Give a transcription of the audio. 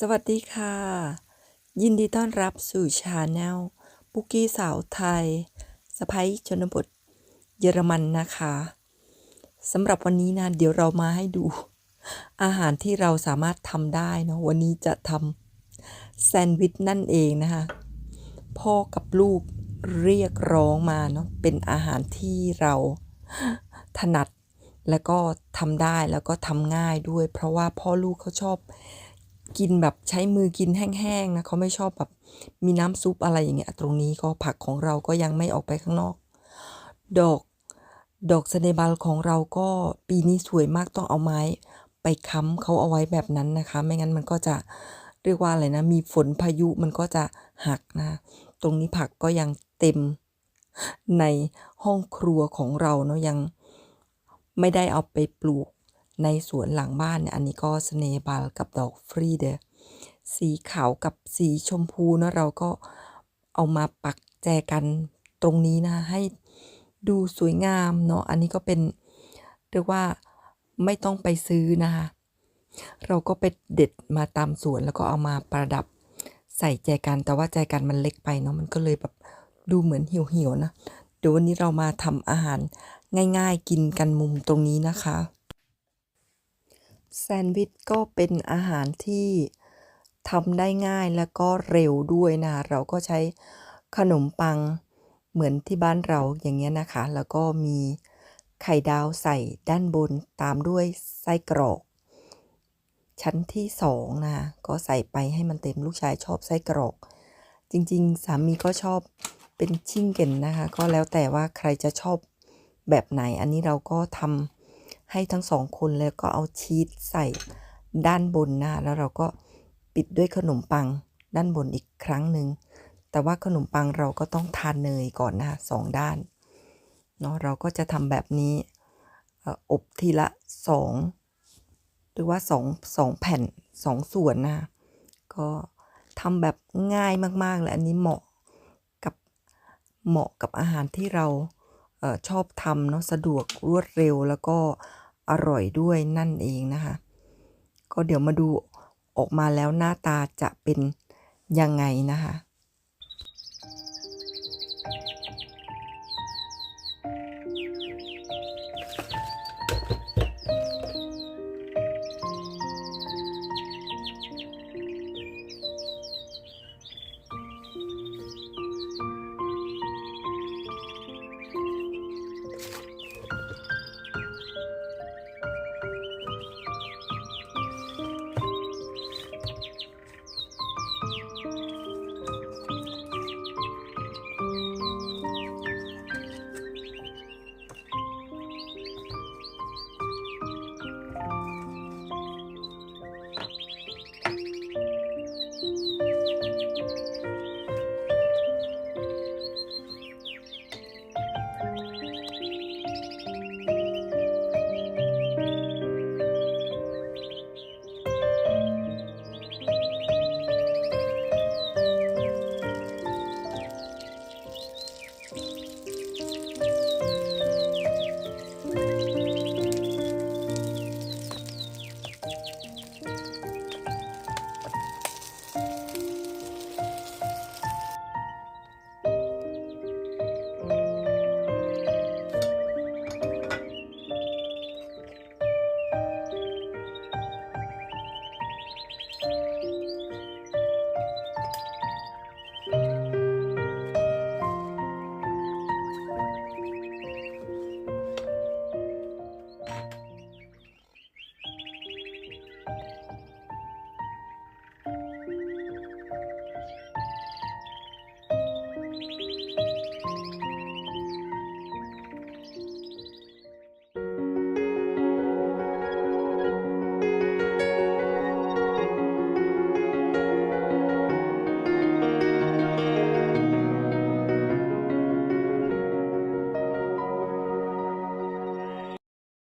สวัสดีค่ะ ยินดีต้อนรับสู่ชาแนลปุกกี้สาวไทยสไปชนบท เยอรมันนะคะสำหรับวันนี้นะเดี๋ยวเรามาให้ดู อาหารที่เราสามารถทำได้เนอะวันนี้จะทำแซนด์วิชนั่นเองนะคะ พ่อกับลูกเรียกร้องมาเนาะเป็นอาหารที่เราถนัดแล้วก็ทำได้แล้วก็ทำง่ายด้วย เพราะว่าพ่อลูกเขาชอบ กินแบบใช้มือกินแห้งๆนะเขาไม่ชอบแบบมีน้ำซุปอะไรอย่างเงี้ยตรงนี้ก็ผักของเราก็ยังไม่ออกไปข้างนอก ดอกดอกสเนบัลของเราก็ปีนี้สวยมากต้องเอาไม้ ไปค้ำเขาเอาไว้แบบนั้นนะคะ ไม่งั้นมันก็จะเรียกว่าอะไรนะ มีฝนพายุมันก็จะหักนะ ตรงนี้ผักก็ยังเต็มในห้องครัวของเราเนาะยังไม่ได้เอาไปปลูก ในสวนหลังบ้านเนี่ยอันนี้ก็สเนบาลกับดอกฟรีเดสีขาวกับสีชมพูเนาะเราก็เอามาปักแจกันตรงนี้นะให้ดูสวยงามเนาะอันนี้ก็เป็นเรียกว่าไม่ต้องไปซื้อนะคะเราก็ไปเด็ดมาตามสวนแล้วก็เอามาประดับใส่แจกันแต่ว่าแจกันมันเล็กไปเนาะมันก็เลยแบบดูเหมือนเหี่ยวๆนะเดี๋ยววันนี้เรามาทำอาหารง่ายๆกินกันมุมตรงนี้นะคะ แซนด์วิชก็เป็นอาหารที่ทำได้ง่ายแล้วก็เร็วด้วยนะเราก็ใช้ขนมปังเหมือนที่บ้านเราอย่างเงี้ยนะคะ แล้วก็มีไข่ดาวใส่ด้านบนตามด้วยไส้กรอก ชั้นที่สองนะก็ใส่ไปให้มันเต็มลูกชายชอบไส้กรอก จริงๆ สามีก็ชอบเป็นชิ่งเก่นนะคะ ก็แล้วแต่ว่าใครจะชอบแบบไหนอันนี้เราก็ทำ ให้ทั้งสองคนแล้วก็เอาชีสใส่ด้านบนนะแล้วเราก็ปิดด้วยขนมปังด้านบนอีกครั้งหนึ่งแต่ว่าขนมปังเราก็ต้องทานเนยก่อนนะสองด้านเนาะเราก็จะทำแบบนี้อบทีละสองหรือว่าสองสองแผ่นสองส่วนนะก็ทำแบบง่ายมากๆเลยอันนี้เหมาะกับเหมาะกับอาหารที่เราชอบทำเนาะสะดวกรวดเร็วแล้วก็ อร่อยด้วยนั่นเองนะคะ ก็เดี๋ยวมาดูออกมาแล้วหน้าตาจะเป็นยังไงนะคะ